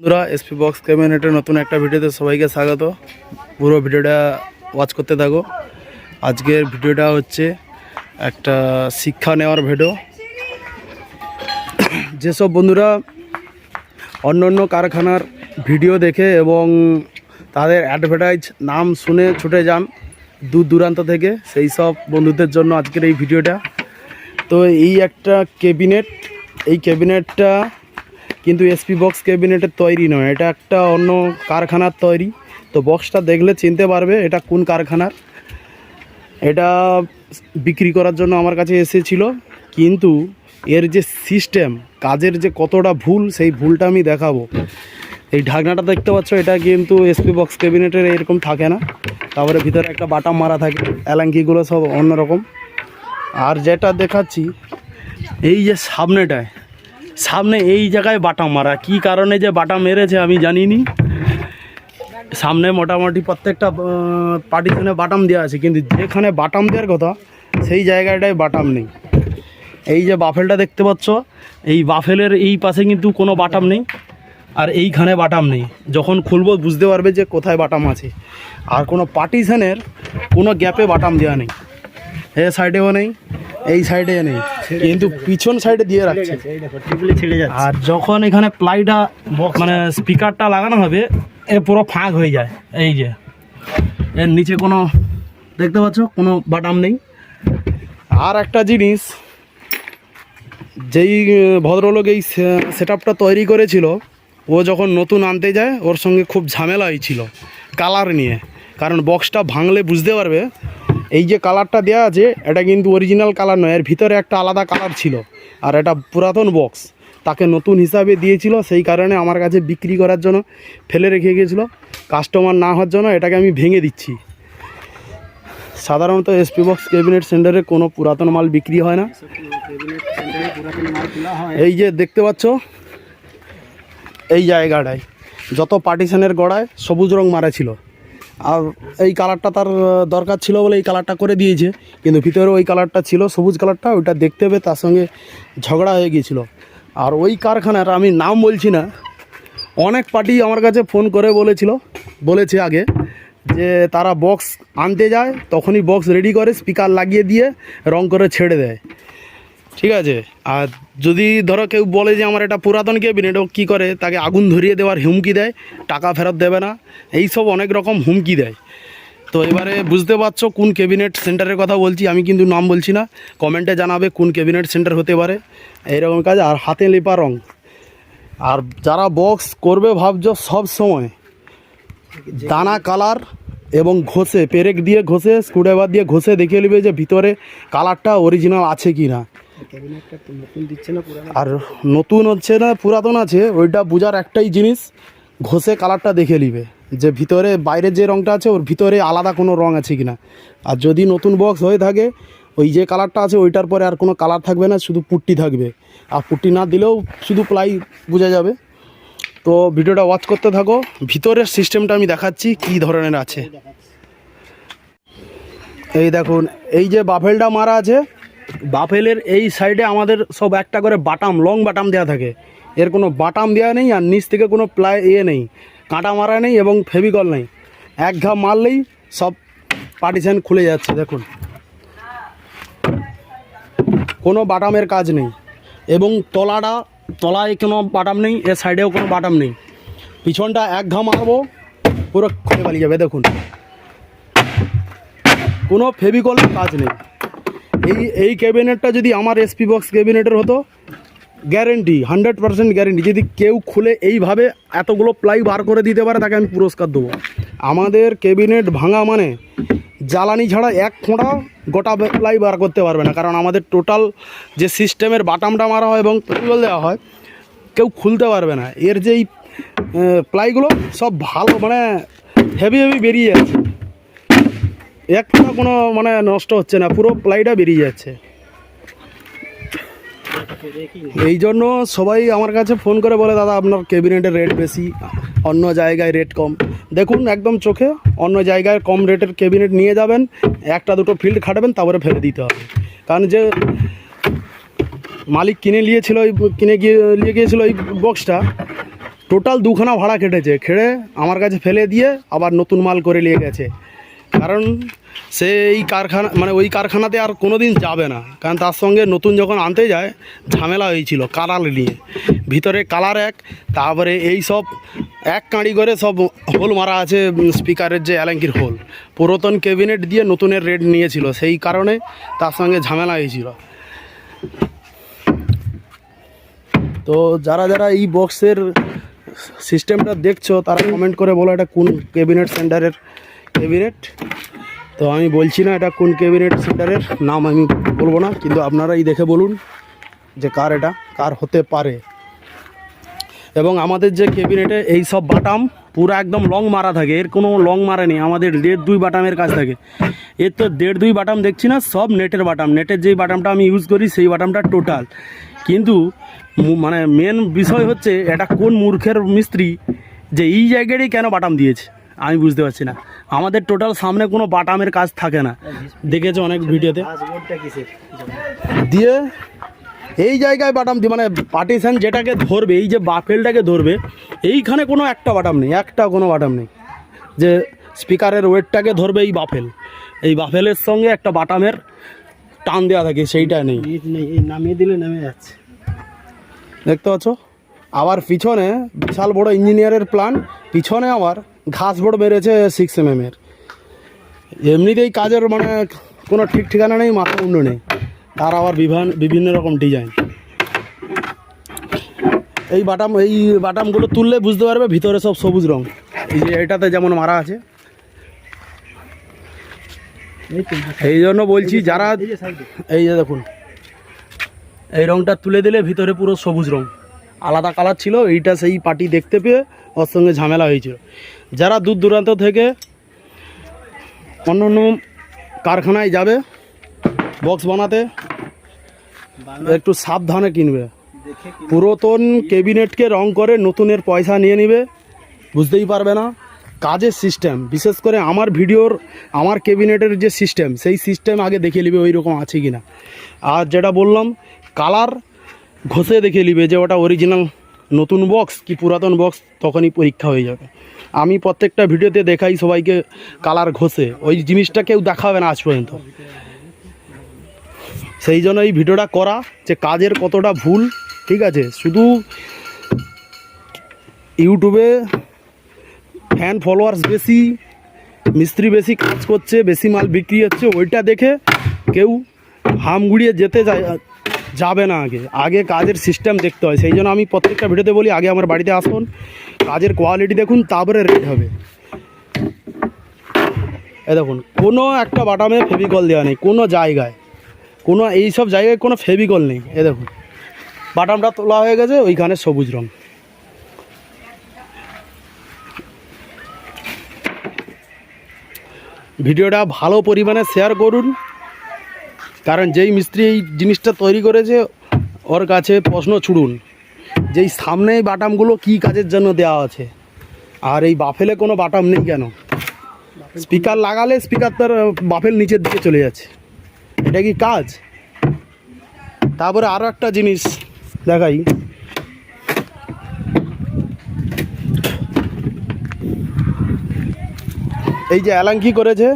বন্ধুরা SP box ক্যাবিনেটের নতুন একটা ভিডিওতে সবাইকে স্বাগত। পুরো ভিডিওটা ওয়াচ করতে থাকো। আজকের ভিডিওটা হচ্ছে একটা শিক্ষা নেওয়ার ভিডিও। যেসব বন্ধুরা অন্য অন্য কারখানার ভিডিও দেখে এবং তাদের অ্যাডভার্টাইজ নাম শুনে ছুটে যান দূর দূরান্ত থেকে, সেই সব বন্ধুদের জন্য আজকের এই ভিডিওটা। তো এই একটা ক্যাবিনেট এই ক্যাবিনেটটা কিন্তু এসপি বক্স ক্যাবিনেটের তৈরি নয়। এটা একটা অন্য কারখানার তৈরি। তো বক্সটা দেখলে চিনতে পারবে এটা কোন কারখানার। এটা বিক্রি করার জন্য আমার কাছে এসেছিল। কিন্তু এর যে সিস্টেম কাজের যে কতটা ভুল, সেই ভুলটা আমি দেখাবো। এই ঢাকনাটা দেখতে পাচ্ছ, এটা কিন্তু এসপি বক্স ক্যাবিনেটের এরকম থাকে না। তারপরে ভিতরে একটা বাটাম মারা থাকে অ্যালাঙ্কিগুলো সব অন্যরকম। আর যেটা দেখাচ্ছি, এই যে সামনেটায় সামনে এই জায়গায় বাটা মারা। কি কারণে যে বাটা মেরেছে আমি জানিনি। সামনে মোটামুটি প্রত্যেকটা পার্টিশনে বাটাম দেওয়া আছে। কিন্তু যেখানে বাটাম দেওয়ার কথা, সেই জায়গাটায় বাটাম নেই। এই যে বাফেলটা দেখতে পাচ্ছ, এই বাফেলের এই পাশে কিন্তু কোনো বাটাম নেই। আর এইখানে বাটাম নেই। যখন খুলবো বুঝতে পারবে যে কোথায় বাটাম আছে। আর কোনো পার্টিশনের কোনো গ্যাপে বাটাম দেওয়া নেই। এ সাইডেও নেই। এই সাইডে নেই। কিন্তু পিছন সাইডে দিয়ে রাখছে। আর যখন এখানে প্লাইটা মানে স্পিকারটা লাগানো হবে এ পুরো ফাঁক হয়ে যায়। এই যে এর নিচে কোনো দেখতে পাচ্ছ? কোনো বাটাম নেই। আর একটা জিনিস যেই ভদ্রলোক এই সেট আপটা তৈরি করেছিল ও যখন নতুন আনতে যায় ওর সঙ্গে খুব ঝামেলা হয়েছিল কালার নিয়ে। কারণ বক্সটা ভাঙলে বুঝতে পারবে এই যে কালারটা দেওয়া আছে, এটা কিন্তু অরিজিনাল কালার নয়, এর ভিতরে একটা আলাদা কালার ছিল। আর এটা পুরাতন বক্স তাকে নতুন হিসাবে দিয়েছিল, সেই কারণে আমার কাছে বিক্রি করার জন্য, ফেলে রেখে গিয়েছিল। কাস্টমার না হওয়ার জন্য এটাকে আমি ভেঙে দিচ্ছি। সাধারণত এসপি বক্স ক্যাবিনেট সেন্টারে কোনো পুরাতন মাল বিক্রি হয় না। এই যে দেখতে পাচ্ছ, এই জায়গাটায়, যত পার্টিশনের গড়ায় সবুজ রং মারা ছিল। আর এই কালারটা তার দরকার ছিল বলে এই কালারটা করে দিয়েছে। কিন্তু ভিতরে ওই কালারটা ছিল, সবুজ কালারটা ওইটা দেখতে হবে, তার সঙ্গে ঝগড়া হয়ে গিয়েছিল। আর ওই কারখানার আমি নাম বলছি না, অনেক পার্টি আমার কাছে ফোন করে বলেছিল, বলেছে আগে যে তারা বক্স আনতে যায়, তখনই বক্স রেডি করে স্পিকার লাগিয়ে দিয়ে, রং করে ছেড়ে দেয়। ঠিক আছে? আর যদি ধরো কেউ বলে যে আমার এটা পুরাতন ক্যাবিনেট ও কী করে? তাকে আগুন ধরিয়ে দেওয়ার হুমকি দেয়, টাকা ফেরত দেবে না। এই সব অনেক রকম হুমকি দেয়। তো এবারে বুঝতে পারছ কোন ক্যাবিনেট সেন্টারের কথা বলছি, আমি কিন্তু নাম বলছি না। কমেন্টে জানাবে কোন ক্যাবিনেট সেন্টার হতে পারে। এইরকম কাজ, আর হাতে লেপা রং। আর যারা বক্স করবে ভাবছ সব সময়, দানা কালার এবং ঘষে, পেরেক দিয়ে ঘষে স্ক্রুড্রাইভার দিয়ে ঘষে দেখে নেবে যে ভিতরে কালারটা অরিজিনাল আছে কি না আর নতুন হচ্ছে না, পুরাতন আছে, ওইটা বোঝার একটাই জিনিস, ঘষে কালারটা দেখে নিবে, যে ভিতরে বাইরের যে রঙটা আছে, ওর ভিতরে আলাদা কোনো রঙ আছে কি না আর যদি নতুন বক্স হয়ে থাকে, ওই যে কালারটা আছে, ওইটার পরে আর কোনো কালার থাকবে না, শুধু পুট্টি থাকবে। আর পুট্টি না দিলেও শুধু প্লাই বোঝা যাবে। তো ভিডিওটা ওয়াচ করতে থাকো, ভিতরের সিস্টেমটা আমি দেখাচ্ছি কী ধরনের আছে। এই দেখুন, এই যে বাফেলটা মারা আছে বাফেলের এই সাইডে আমাদের সব একটা করে বাটাম, লং বাটাম দেওয়া থাকে। এর কোনো বাটাম দেওয়া নেই আর নিচ থেকে কোনো প্লাই ইয়ে নেই, কাঁটা মারা নেই এবং ফেভিকল নেই। এক ঘা মারলেই সব পার্টিশন খুলে যাচ্ছে, দেখুন। কোনো বাটামের কাজ নেই এবং তলাটা, তলায় কোনো বাটাম নেই এর সাইডেও কোনো বাটাম নেই। পিছনটা এক ঘা মারবো, পুরো খুলে পালিয়ে যাবে, দেখুন। কোনো ফেভিকলের কাজ নেই। এই এই ক্যাবিনেটটা যদি আমার এসপি বক্স ক্যাবিনেটের হতো গ্যারেন্টি হান্ড্রেড পার্সেন্ট গ্যারেন্টি যদি কেউ খুলে এইভাবে এতগুলো প্লাই বার করে দিতে পারে, তাকে আমি পুরস্কার দেবো। আমাদের ক্যাবিনেট ভাঙা মানে জ্বালানি ছাড়া এক ফোঁটা গোটা প্লাই বার করতে পারবে না, কারণ আমাদের টোটাল যে সিস্টেমের বাটামটা মারা হয় এবং পেট্রোল দেওয়া হয়, কেউ খুলতে পারবে না। এর যেই প্লাইগুলো সব ভালো মানে হেভি হেভি বেরিয়ে যাচ্ছে। একটা কোনো মানে নষ্ট হচ্ছে না, পুরো প্লাইটা বেরিয়ে যাচ্ছে। এই জন্য সবাই আমার কাছে ফোন করে বলে, দাদা, আপনার ক্যাবিনেটের রেট বেশি, অন্য জায়গায় রেট কম। দেখুন, একদম চোখে অন্য জায়গায় কম রেটের ক্যাবিনেট নিয়ে যাবেন, একটা দুটো ফিল্ড খাটাবেন, তারপরে ফেলে দিতে হবে। কারণ যে মালিক কিনে নিয়েছিল ওই, কিনে গিয়ে, নিয়ে গিয়েছিল ওই বক্সটা টোটাল দুখানা ভাড়া কেটেছে। খেড়ে আমার কাছে ফেলে দিয়ে আবার নতুন মাল করে নিয়ে গেছে। কারণ সে এই কারখানা মানে ওই কারখানাতে আর কোনো দিন যাবে না। কারণ তার সঙ্গে নতুন যখন আনতে যায়, ঝামেলা হয়েছিল কালার নিয়ে। ভিতরে কালার এক, তারপরে এই সব এক কাঁড়ি করে সব হোল মারা আছে স্পিকারের যে অ্যালাঙ্কির হোল। পুরাতন ক্যাবিনেট দিয়ে নতুনের রেড নিয়েছিল, সেই কারণে তার সঙ্গে ঝামেলা হয়েছিল। তো যারা যারা এই বক্সের সিস্টেমটা দেখছ, তারা কমেন্ট করে বলো এটা কোন ক্যাবিনেট সেন্টারের ক্যাবিনেট তো আমি বলছি না এটা কোন ক্যাবিনেট সেন্টারের নাম আমি বলব না, কিন্তু আপনারাই দেখে বলুন যে কার এটা, কার হতে পারে। এবং আমাদের যে ক্যাবিনেটে এই সব বাটাম পুরো একদম লং মারা থাকে, এর কোনো লং মারা নেই, আমাদের দেড় দুই বাটামের কাজ থাকে। এর তো দেড় দুই বাটাম দেখছি না, সব নেটের বাটাম, নেটের যেই বাটামটা আমি ইউজ করি, সেই বাটামটা টোটাল কিন্তু মানে মেন বিষয় হচ্ছে, এটা কোন মূর্খের মিস্ত্রি যে এই জায়গাটাই কেন বাটাম দিয়েছে, আমি বুঝতে পারছি না। আমাদের টোটাল সামনে কোনো বাটামের কাজ থাকে না। দেখেছ অনেক ভিডিওতে। দিয়ে এই জায়গায় বাটাম দিয়ে মানে পার্টিশান যেটাকে ধরবে এই যে বাফেলটাকে ধরবে এইখানে কোনো একটা বাটাম নেই একটা কোনো বাটাম নেই। যে স্পিকারের ওয়েটটাকে ধরবে এই বাফেল। এই বাফেলের সঙ্গে একটা বাটামের টান দেওয়া থাকে সেইটা নেই। নামিয়ে দিলে নেমে যাচ্ছে। দেখতে পাচ্ছ? আবার পিছনে বিশাল বড় ইঞ্জিনিয়ারের প্ল্যান পিছনে আবার ঘাস বড় বেড়েছে সিক্স এম এর। এমনিতেই কাজের মানে কোনো ঠিক ঠিকানা নেই, মাথা মুন্ডু নেই। তার আবার বিভান, বিভিন্ন রকম ডিজাইন এই বাটাম, এই বাটামগুলো তুললে বুঝতে পারবে ভিতরে সব সবুজ রং। এই যে এটাতে যেমন মারা আছে। এই জন্য বলছি যারা এই যে এই যে দেখুন। এই রংটা তুলে দিলে ভিতরে পুরো সবুজ রং। আলাদা কালার ছিল এইটা সেই পার্টি দেখতে পেয়ে ওর সঙ্গে ঝামেলা হয়েছিল। যারা দূর দূরান্ত থেকে অন্য অন্য কারখানায় যাবে বক্স বানাতে একটু সাবধানে কিনবে। পুরাতন ক্যাবিনেটকে রং করে নতুনের পয়সা নিয়ে নিবে বুঝতেই পারবে না। কাজের সিস্টেম বিশেষ করে আমার ভিডিওর আমার ক্যাবিনেটের যে সিস্টেম সেই সিস্টেম আগে দেখে নিবে ওই রকম আছে কি না আর যেটা বললাম কালার ঘষে দেখে নিবে যে ওটা অরিজিনাল নতুন বক্স কি পুরাতন বক্স তখনই পরীক্ষা হয়ে যাবে। আমি প্রত্যেকটা ভিডিওতে দেখাই সবাইকে কালার ঘষে। ওই জিনিসটা কেউ দেখাবে না আজ পর্যন্ত। সেই জন্য এই ভিডিওটা করা যে কাজের কতটা ভুল, ঠিক আছে? শুধু ইউটিউবে ফ্যান ফলোয়ার্স বেশি, মিস্ত্রি বেশি কাজ করছে, বেশি মাল বিক্রি হচ্ছে, ওইটা দেখে কেউ হাম গুড়িয়ে যেতে যায় যাবে না আগে। আগে কাজের সিস্টেম দেখতে হয়। সেই জন্য আমি প্রত্যেকটা ভিডিওতে বলি, আগে আমার বাড়িতে আসুন, কাজের কোয়ালিটি দেখুন, তারপরে রেট হবে। এ দেখুন, কোনো একটা বাটামে ফেভিকল দেওয়া নেই, কোনো জায়গায়। কোনো এই সব জায়গায় কোনো ফেভিকল নেই। এ দেখুন বাটামটা তোলা হয়ে গেছে, ওইখানে সবুজ রং। ভিডিওটা ভালো পরিমাণে শেয়ার করুন। কারণ যেই মিস্ত্রি এই জিনিসটা তৈরি করেছে, ওর কাছে প্রশ্ন ছুড়ুন যেই সামনে এই বাটামগুলো কী কাজের জন্য দেওয়া আছে? আর এই বাফেলে কোনো বাটাম নেই কেন? স্পিকার লাগালে স্পিকার তার বাফেল নিচের দিকে চলে যাচ্ছে। এটা কি কাজ? তারপরে আরও একটা জিনিস দেখাই। এই যে অ্যালাঙ্কি করেছে,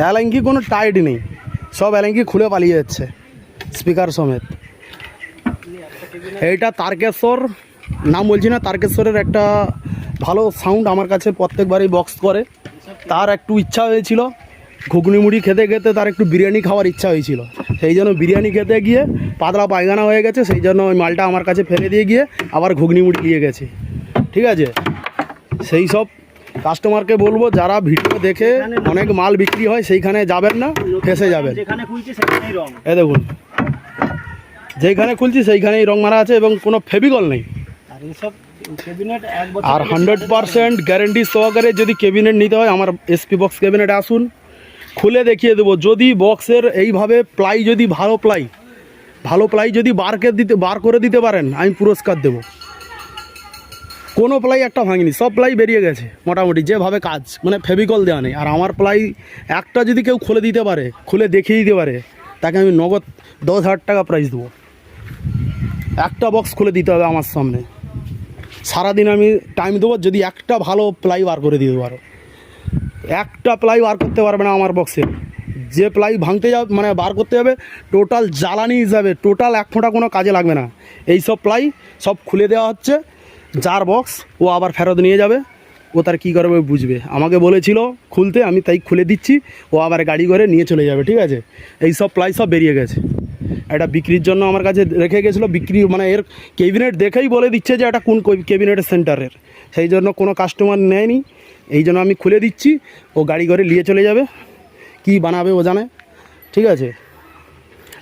অ্যালাঙ্কি কোনো টাইট নেই। সব অ্যালাঙ্কি খুলে পালিয়ে যাচ্ছে স্পিকার সমেত। এইটা তারকেশ্বর, নাম বলছি না, তারকেশ্বরের একটা ভালো সাউন্ড আমার কাছে প্রত্যেকবারই বক্স করে। তার একটু ইচ্ছা হয়েছিল, ঘুগনি মুড়ি খেতে খেতে তার একটু বিরিয়ানি খাওয়ার ইচ্ছা হয়েছিল। সেই জন্য বিরিয়ানি খেতে গিয়ে পাতলা পায়খানা হয়ে গেছে, সেই জন্য ওই মালটা আমার কাছে ফেলে দিয়ে গিয়ে আবার ঘুগনি মুড়ি নিয়ে গেছে। ঠিক আছে? সেই সব কাস্টমারকে বলব যারা ভিডিও দেখে অনেক মাল বিক্রি হয় সেইখানে যাবেন না ফেসে যাবেন। যেখানে এ দেখুন যেইখানে খুলছি সেইখানেই রং মারা আছে এবং কোনো ফেভিকল নেই। আর হান্ড্রেড পারসেন্ট গ্যারেন্টি সহকারে যদি ক্যাবিনেট নিতে হয় আমার এসপি বক্স ক্যাবিনেটে আসুন খুলে দেখিয়ে দেবো। যদি বক্সের এইভাবে প্লাই যদি ভালো প্লাই ভালো প্লাই যদি বারকে দিতে বার করে দিতে পারেন আমি পুরস্কার দেবো। কোনো প্লাই একটা ভাঙিনি, সব প্লাই বেরিয়ে গেছে, মোটামুটি, যেভাবে কাজ মানে ফেভিকল দেওয়া নেই। আর আমার প্লাই একটা যদি কেউ খুলে দিতে পারে, খুলে দেখিয়ে দিতে পারে, তাকে আমি নগদ দশ হাজার টাকা প্রাইস দেবো। একটা বক্স খুলে দিতে হবে আমার সামনে। সারাদিন আমি টাইম দেবো, যদি একটা ভালো প্লাই বার করে দিতে পারো। একটা প্লাই বার করতে পারবে না আমার বক্সে যে প্লাই ভাঙতে যাও মানে বার করতে যাবে টোটাল জ্বালানি হিসাবে টোটাল এক ফোঁটা কোনো কাজে লাগবে না। এই সব প্লাই সব খুলে দেওয়া হচ্ছে। যার বক্স ও আবার ফেরত নিয়ে যাবে। ও তার কী করবে বুঝবে। আমাকে বলেছিল খুলতে, আমি তাই খুলে দিচ্ছি। ও আবার গাড়ি করে নিয়ে চলে যাবে, ঠিক আছে? এই সব প্লাই সব বেরিয়ে গেছে। এটা বিক্রির জন্য আমার কাছে রেখে গেছিল। বিক্রি মানে এর কেবিনেট দেখেই বলে দিচ্ছে যে এটা কোন কেবিনেটের সেন্টারের সেই জন্য কোনো কাস্টমার নেয়নি। এই জন্য আমি খুলে দিচ্ছি। ও গাড়ি করে নিয়ে চলে যাবে। কি বানাবে ও জানে, ঠিক আছে?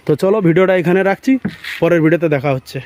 তো চলো, ভিডিওটা এখানে রাখছি। পরের ভিডিওতে দেখা হচ্ছে।